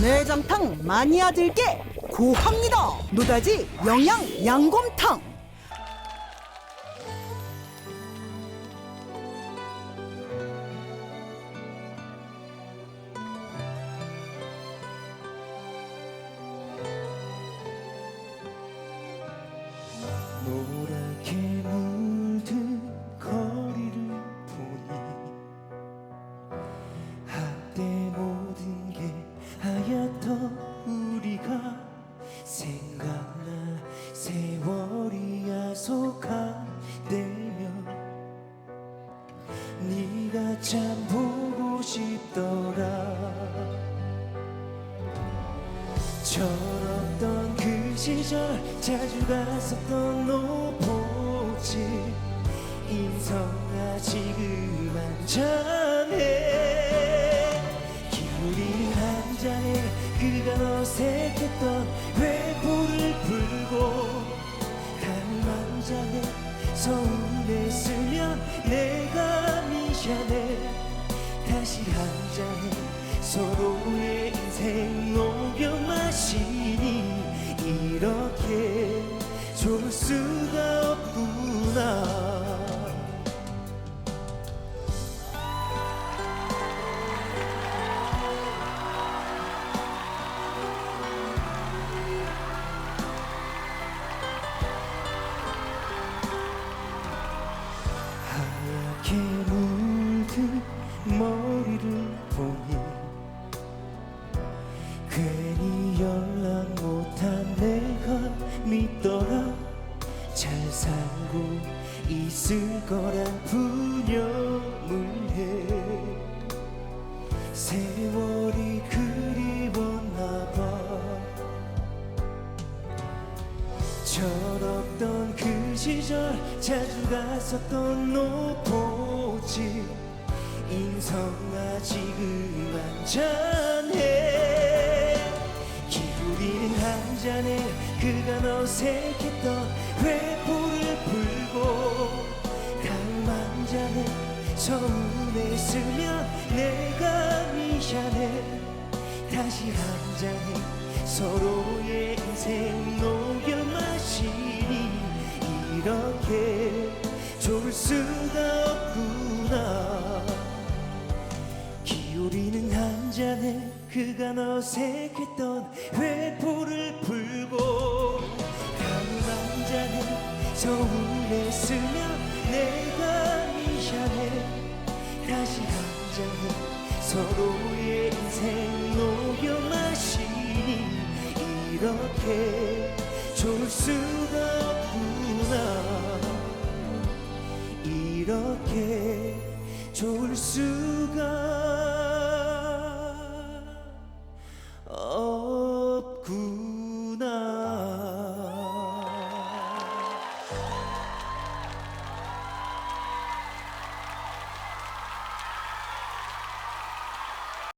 내장탕 마니아들께 고합니다. 노다지 영양 양곰탕. 노랗게 생각나 세월이 야속한데면 네가 참 보고 싶더라. 철없던 그 시절 자주 갔었던 노포집 인성아 지금 한잔해. 기울이는 한 잔에 그가 어색했던 외포를 풀고 잔에 서운했으면 내가 미안해 다시 한 잔에 서로의 인생 녹여 마시니 이렇 하얗게 물든 머리를 보니 괜히 연락 못한 내가 믿더라. 잘 살고 있을 거란 푸념을 해. 세월이 철없던 그 시절 자주 갔었던 노포집. 인성아 지금 한잔해. 기울이는 한 잔에 그가 어색했던 회포를 풀고 다음 한 잔에 서운했으면 내가 미안해 다시 한 잔에 서로의 인생 녹여 마시니 이렇게 좋을 수가 없구나. 기울이는 한 잔에 그가 어색했던 회포를 풀고 다음 한 잔에 서운했으면 내가 미안해 다시 한 잔에 서로의 인생 녹여 마시니 이렇게 좋을 수가 없구나. 이렇게 좋을 수가